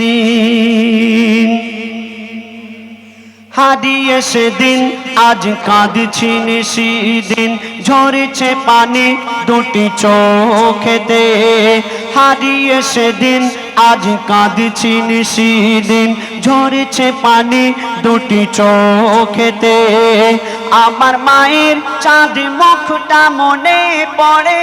সেদিন। হারিয়ে সেদিন, আজ কাঁদছি নিশিদিন ঝরেছে পানি দুটি চোখেতে। হারিয়ে সেদিন, আজ কাঁদছি নিশিদিন ঝরেছে পানি দুটি চোখেতে। আমার মায়ের চাঁদ মুখটা মনে পড়ে।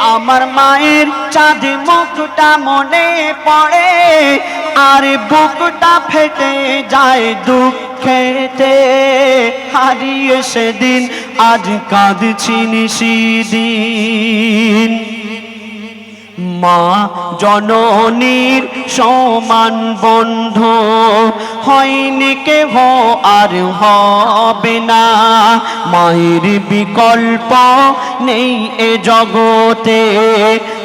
আমার মায়ের চাঁদ মুখটা মনে পড়ে, আর বুকটা ফেটে যায় দুঃখেতে। হারিয়ে সেদিন আজ কাঁদছি নিশিদিন। মা জননীর সমান বন্ধ। হয়নি কেহ আর হবে না। মায়ের বিকল্প নেই এ জগতে।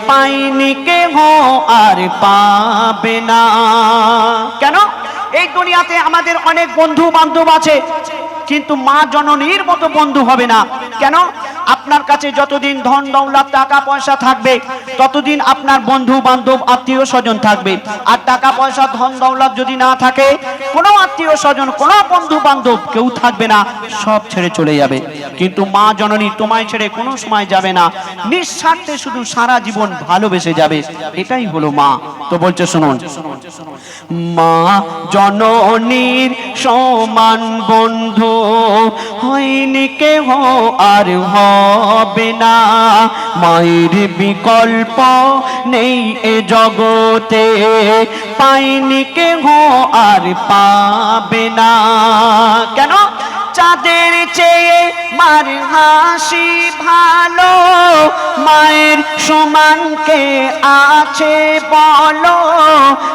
পাইনি কেহ আর পাবে না। কেন? এই দুনিয়াতে আমাদের অনেক বন্ধু বান্ধব আছে। কিন্তু মা জননীর মতো বন্ধু হবে না। কেন? আপনার কাছে যতদিন ধন দৌলত, টাকা পয়সা থাকবে, ততদিন আপনার বন্ধু, বান্ধব, আত্মীয় স্বজন থাকবে। আর টাকা পয়সা, ধন দৌলত যদি না থাকে, কোনো আত্মীয় স্বজন, কোনো বন্ধু বান্ধব কেউ থাকবে না, সব ছেড়ে চলে যাবে। কিন্তু মা জননী তোমায় ছেড়ে কোনো সময় যাবে না। নিঃস্বার্থে শুধু সারা জীবন ভালোবেসে যাবে। এটাই হলো মা। তো বলছে, শুনুন। মা জননীর সমান বন্ধু, হয়নি কেহ আর হবে না। মায়ের বিকল্প নেই এ জগতে পাইনি কেহ আর পাবে না। কেন? চাঁদের চেয়ে মার হাসি ভালো। মায়ের সমানকে আছে বলো।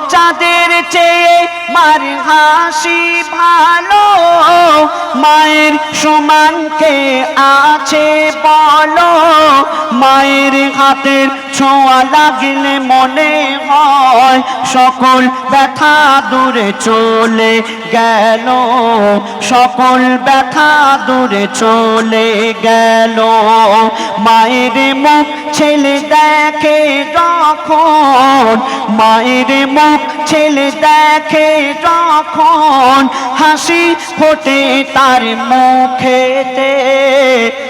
চাঁদের চেয়ে মার হাসি ভালো। মায়ের সমানকে আছে বলো। মায়ের হাতের ছোঁয়া লাগলে মনে হয় সকল ব্যথা দূরে চলে গেল, সকল ব্যথা দূরে চলে গেল। মায়ের মুখ ছেলে দেখে যখন, মায়ের মুখ ছেলে দেখে যখন হাসি ফোটে তার মুখেতে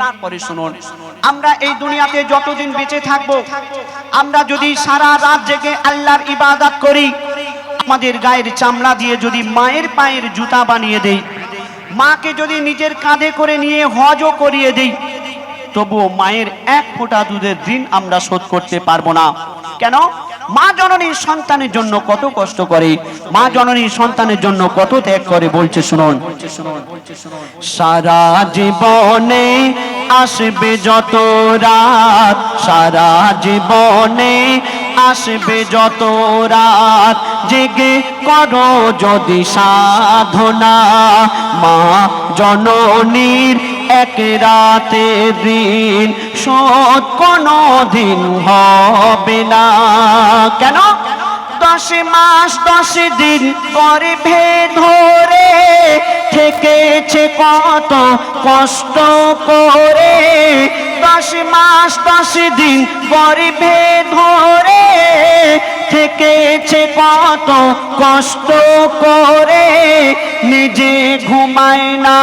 তারপরে শুনুন, আমরা এই দুনিয়াতে যতদিন বেঁচে থাকব, আমরা যদি সারা রাত জেগে আল্লাহর ইবাদত করি, আমাদের গায়ের চামড়া দিয়ে যদি মায়ের পায়ের জুতা বানিয়ে দেই, মাকে যদি নিজের কাঁধে করে নিয়ে হজও করিয়ে দেই, তবুও মায়ের এক ফোঁটা দুধের ঋণ আমরা শোধ করতে পারব না। কেন? মা জননীর সন্তানের জন্য কত কষ্ট করে, মা জননীর সন্তানের জন্য কত ত্যাগ করে বলছে শুনুন। সারা জীবনে আসবে যত রাত, সারা জীবনে আসবে যত রাত, জেগে করো যদি সাধনা। মা জননীর এক রাতে দিন শোধ কোনো দিন হবে না। কেন? দশ মাস, দশ দিন পরে ভেদ ধরে থেকেছে কত কষ্ট করে। দশ মাস, দশ দিন পরে ভেদ ধরে থেকেছে কত কষ্ট করে। নিজে ঘুমায় না,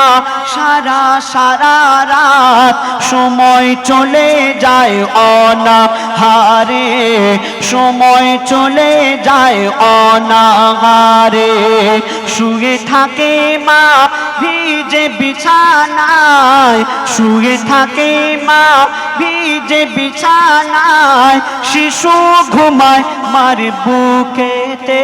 সারা সারা রাত সময় চলে যায় অনাহারে, সময় চলে যায় অনাহারে। শুয়ে থাকে মা, ভিজে বিছানায়। শুয়ে থাকে মা, ভিজে বিছানায়। শিশু ঘুমায় মার বুকেতে।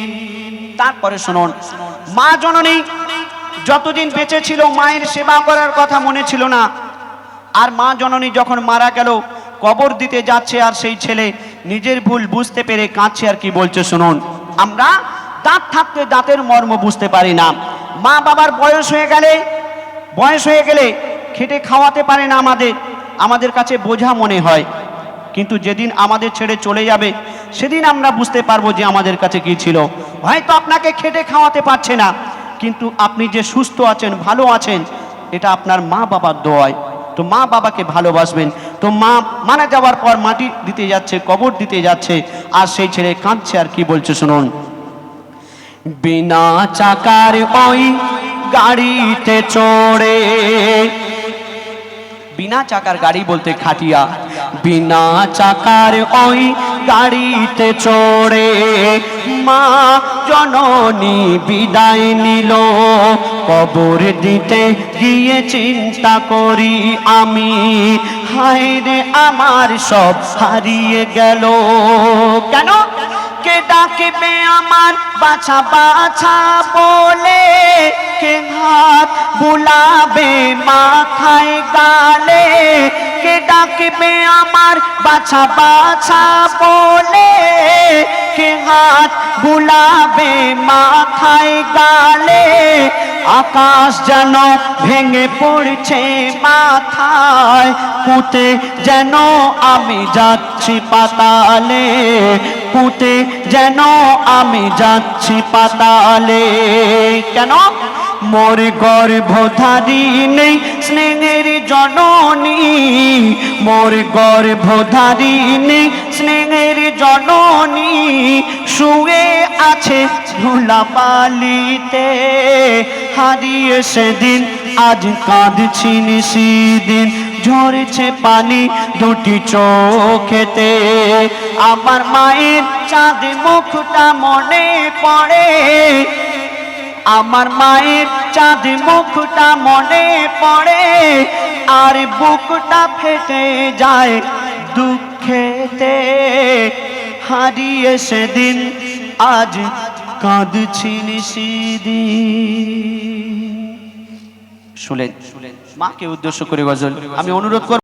তারপরে শুনুন। মা জননী, যতদিন বেঁচে ছিল, মায়ের সেবা করার কথা মনে ছিল না। আর মা জননী যখন মারা গেল, কবর দিতে যাচ্ছে আর সেই ছেলে নিজের ভুল বুঝতে পেরে কাঁদছে আর কি বলছে শুনুন। আমরা দাঁত থাকতে দাঁতের মর্ম বুঝতে পারি না। মা বাবার বয়স হয়ে গেলে, বয়স হয়ে গেলে খেটে খাওয়াতে পারে না আমাদের। আমাদের কাছে বোঝা মনে হয়। কিন্তু যেদিন আমাদের ছেড়ে চলে যাবে সেদিন আমরা বুঝতে পারব যে আমাদের কাছে কি ছিল। হয়তো আপনাকে খেটে খাওয়াতে পারছে না, কিন্তু আপনি যে সুস্থ আছেন, ভালো আছেন, এটা আপনার মা বাবার দোয়ায়। তো মা বাবাকে ভালোবাসবেন। তো মা মারা যাওয়ার পর মাটি দিতে যাচ্ছে, কবর দিতে যাচ্ছে, আর সেই ছেলে কাঁদছে আর কি বলছে শুনুন। বিনা চাকার ওই গাড়িতে চড়ে বিনা চাকার গাড়ি বলতে খাটিয়া, বিনা চাকার ওই গাড়িতে চড়ে মা জননী বিদায় নিল। কবর দিতে গিয়ে চিন্তা করি আমি হায় রে আমার সব হারিয়ে গেল। কেন? কে ডাকবে আমার বাছা বাছা বলে? কে হাত বুলাবে, মাথায় গালে। কে ডাকবে আমার বাছা বাছা বলে? কে হাত বুলাবে, মাথায় গালে? আকাশ যেন ভেঙে পড়ছে মাথায়, পুঁতে যেন আমি যাচ্ছি পাতালে। পুঁতে যেন আমি যাচ্ছি পাতালে। কেন? মোর গর্ভধারী নেই, স্নেহের জননী। মোর গর্ভধারী নেই, স্নেহের জননী। শুয়ে আছে ধুলাপালিতে হারিয়ে সেদিন, আজ কাঁদছিন সেদিন ঝরছে পানি দুটি চোখেতে। আমার মায়ের চাঁদ মুখটা মনে পড়ে। আমার মায়ের চাঁদ মুখটা মনে পড়ে, আর বুকটা ফেটে যায় দুঃখেতে। হারিয়ে সেদিন আজ কাঁদছিন সেদিন। শুনলেন শুনলেন মাকে উদ্দেশ্য করে গজল। আমি অনুরোধ করব